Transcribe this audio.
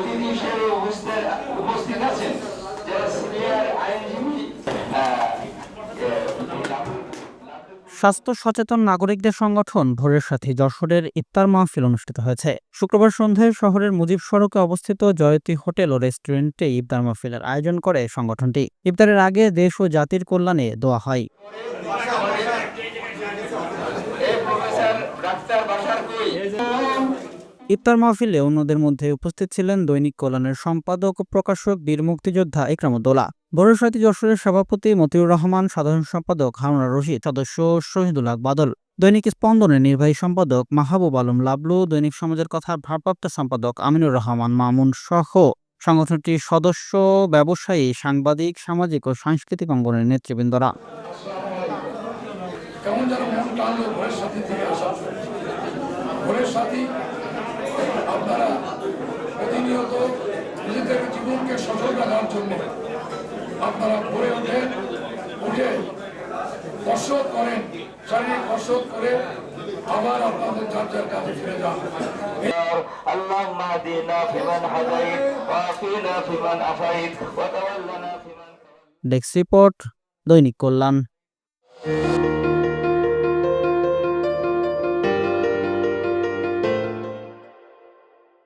অতিথি হিসেবে উপস্থিত আছেন যারা আইনজীবী স্বাস্থ্য সচেতন নাগরিকদের সংগঠন ভোরের সাথে যশোরের ইফতার মাহফিল অনুষ্ঠিত হয়েছে। শুক্রবার সন্ধ্যায় শহরের মুজিব সড়কে অবস্থিত জয়তী হোটেল ও রেস্টুরেন্টে ইফতার মাহফিলের আয়োজন করে সংগঠনটি। ইফতারের আগে দেশ ও জাতির কল্যাণে দোয়া হয়। ডাক্তার ইফতার মাহফিলে অন্যদের মধ্যে উপস্থিত ছিলেন দৈনিক কল্যাণের সম্পাদক ও প্রকাশক বীর মুক্তিযোদ্ধা ইকরামুদ্দৌলা বড়সাথী যশোরের সভাপতি মতিউর রহমান, সাধারণ সম্পাদক হারুনা রশিদ, সদস্য শহীদুল বাদল, দৈনিক স্পন্দনের নির্বাহী সম্পাদক মাহবুব আলম লাবলু, দৈনিক সমাজের কথার ভারপ্রাপ্ত সম্পাদক আমিনুর রহমান মামুন সহ সংগঠনটির সদস্য, ব্যবসায়ী, সাংবাদিক, সামাজিক ও সাংস্কৃতিক অঙ্গনের নেতৃবৃন্দরা। ভোরের থেকে আসা ভোরের সাথী আপনারা প্রতিনিয়ত নিজেদের জীবনকে সচল রাখার জন্য আপনারা ভোরে ওঠেন উঠে কসরত করেন শারীরিক কসরত করে আবার আপনাদের যার যার কাজে ফিরে যান اللهم اهدنا فيمن هديت وعافنا فيمن عافيت وتولنا فيمن ডেস্ক রিপোর্ট দৈনিক কল্যাণ